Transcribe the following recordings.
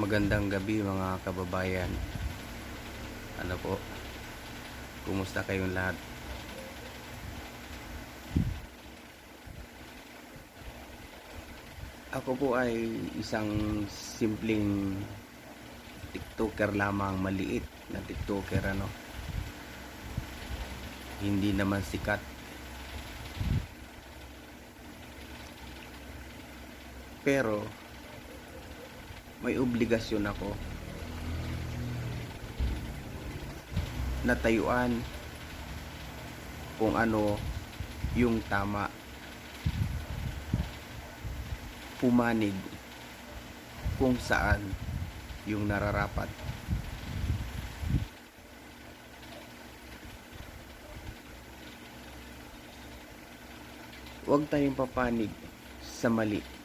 Magandang gabi mga kababayan. Ano po? Kumusta kayong lahat? Ako po ay isang simpleng TikToker lamang maliit na TikToker ano. Hindi naman sikat. Pero may obligasyon ako na tayuan kung ano yung tama. Pumanig kung saan yung nararapat. Huwag tayong papanig sa mali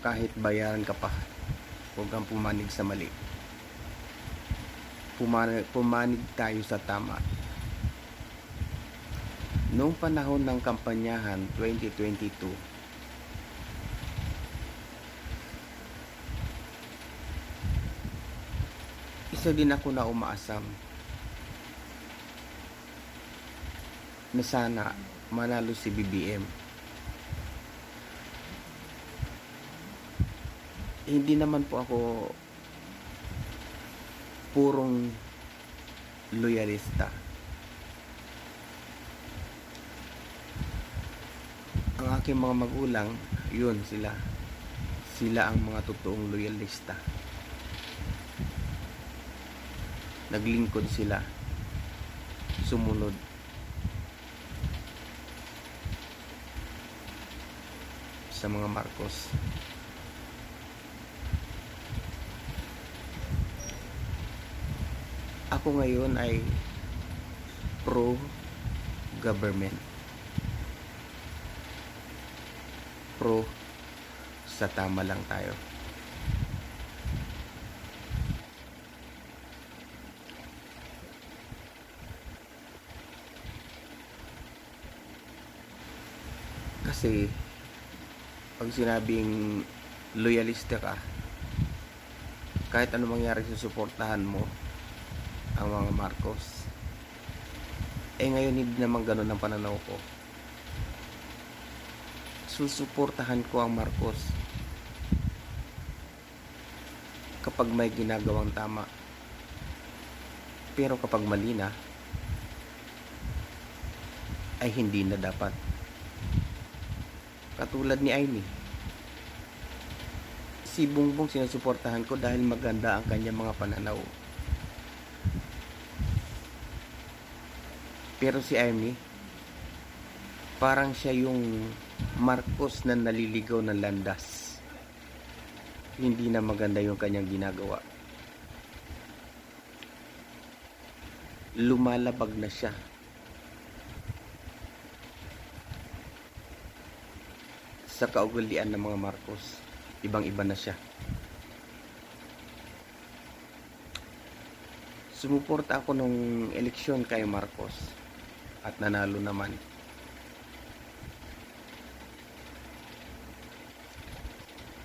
kahit bayaran ka pa huwag kang pumanig sa mali. Pumanig, pumanig tayo sa tama. Noong panahon ng kampanyahan 2022 isa din ako na umaasam na sana manalo si BBM hindi naman po ako purong loyalista. Ang aking mga magulang, yun sila. Sila ang mga totoong loyalista. Naglingkod sila. Sumunod. Sa mga Marcos. Ako ngayon ay pro government. Pro sa tama lang tayo. Kasi pag sinabing loyalista ka, kahit ano mangyari susuportahan mo, ang mga Marcos. Eh ngayon hindi naman ganun ang pananaw ko. Susuportahan ko ang Marcos kapag may ginagawang tama. Pero kapag mali na, ay hindi na dapat. Katulad ni Aimee. Si Bongbong sinusuportahan ko dahil maganda ang kanyang mga pananaw. Pero si Amy, parang siya yung Marcos na naliligaw ng landas. Hindi na maganda yung kanyang ginagawa. Lumalabag na siya. Sa kaugalian ng mga Marcos, ibang-iba na siya. Sumuporta ako nung eleksyon kay Marcos at nanalo naman.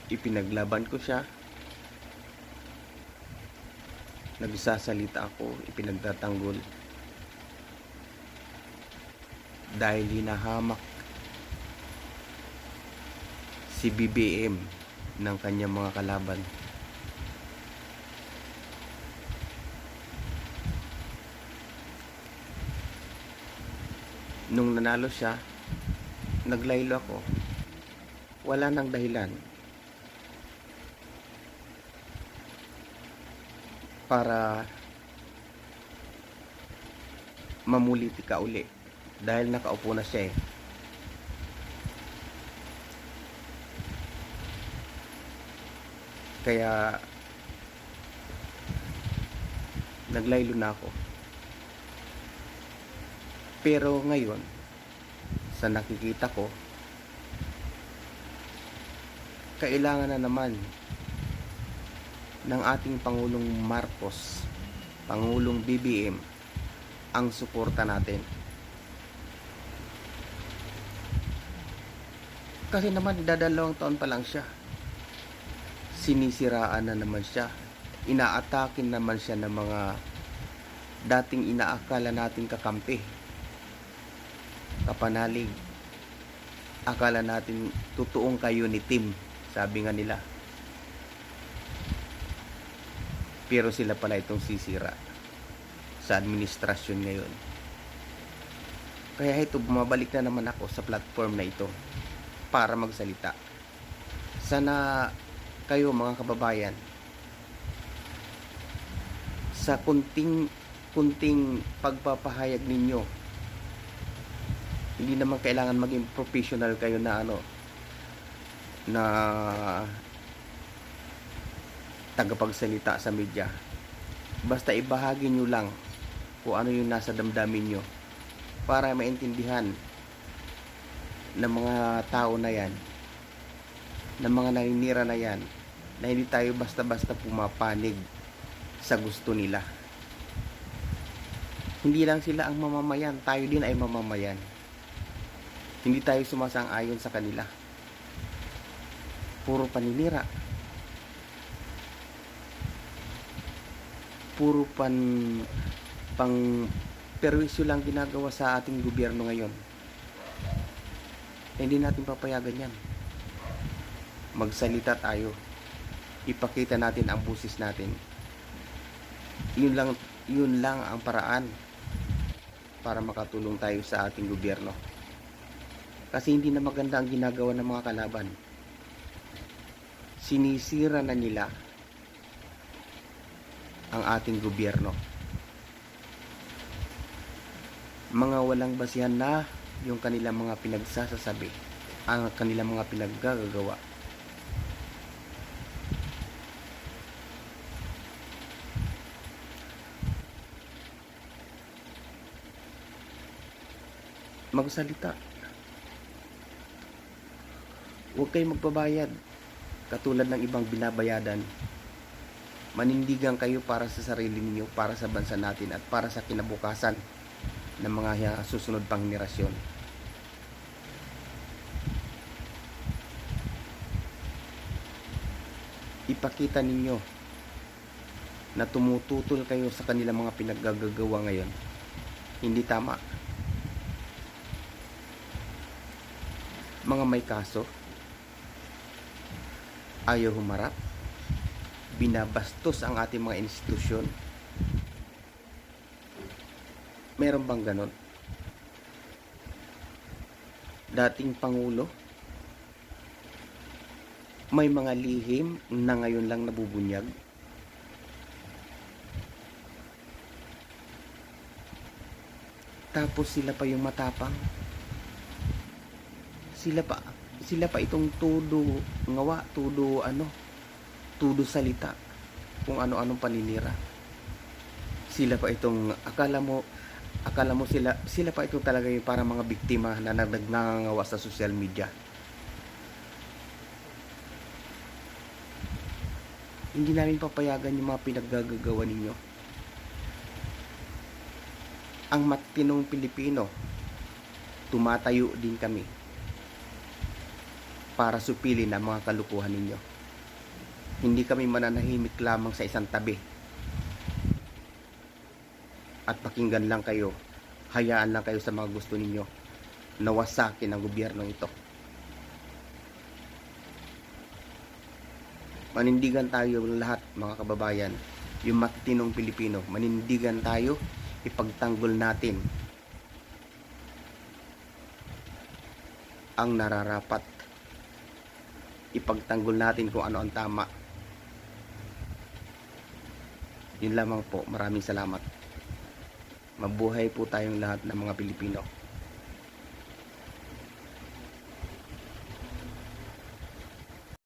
Ipinaglaban ko siya. Nagsasalita ako, ipinagtatanggol. Dahil hinahamak si BBM ng kanyang mga kalaban. Nung nanalo siya, naglaylo ako. Wala nang dahilan. Para mamuliti ka uli. Dahil nakaupo na siya eh. Kaya naglaylo na ako. Pero ngayon, sa nakikita ko, kailangan na naman ng ating Pangulong Marcos, Pangulong BBM, ang suporta natin. Kasi naman, dadalawang taon pa lang siya. sinisiraan na naman siya. Inaatakin naman siya ng mga dating inaakala natin kakampi. Kapanalig. Akala natin totoong kayo ni Tim, sabi nga nila. Pero sila pala itong sisira sa administrasyon ngayon. Kaya ito, bumabalik na naman ako sa platform na ito para magsalita. Sana kayo mga kababayan sa kunting kunting pagpapahayag ninyo hindi naman kailangan maging professional kayo na ano na tagapagsalita sa media. Basta ibahagi nyo lang kung ano yung nasa damdamin nyo para maintindihan ng mga tao na yan ng mga naninira na yan na hindi tayo basta-basta pumapanig sa gusto nila. Hindi lang sila ang mamamayan tayo din ay mamamayan hindi tayo sumasang-ayon sa kanila. Puro paninira. Puro pan pang perwisyo lang ginagawa sa ating gobyerno ngayon. Hindi natin papayagan yan. Magsalita tayo. Ipakita natin ang busis natin. Yun lang yun lang ang paraan para makatulong tayo sa ating gobyerno kasi hindi na maganda ang ginagawa ng mga kalaban. Sinisira na nila ang ating gobyerno. Mga walang basihan na yung kanilang mga pinagsasasabi ang kanilang mga pinaggagawa. Magsalita huwag kayong magbabayad. Katulad ng ibang binabayadan manindigan kayo para sa sarili ninyo para sa bansa natin at para sa kinabukasan ng mga susunod pang henerasyon. Ipakita ninyo na tumututol kayo sa kanilang mga pinaggagawa ngayon. Hindi tama. Mga may kaso ayaw humarap. Binabastos ang ating mga institusyon. Meron bang ganon? Dating pangulo? May mga lihim na ngayon lang nabubunyag? Tapos sila pa yung matapang? Sila pa sila pa itong tudo ngawa tudo ano tudo salita kung ano-anong paninira. Sila pa itong akala mo akala mo sila sila pa ito talaga yung para mga biktima na nagngangawa sa social media. Hindi namin papayagan yung mga pinaggagawa ninyo. Ang matinong Pilipino tumatayo din kami para supilin ang mga kalukuhan ninyo. Hindi kami mananahimik lamang sa isang tabi. At pakinggan lang kayo, hayaan lang kayo sa mga gusto ninyo. Nawasakin ang gobyernong ito. Manindigan tayo lahat mga kababayan, yung matitinong Pilipino. Manindigan tayo, ipagtanggol natin ang nararapat ipagtanggol natin kung ano ang tama. Yun lamang po. Maraming salamat. Mabuhay po tayong lahat ng mga Pilipino.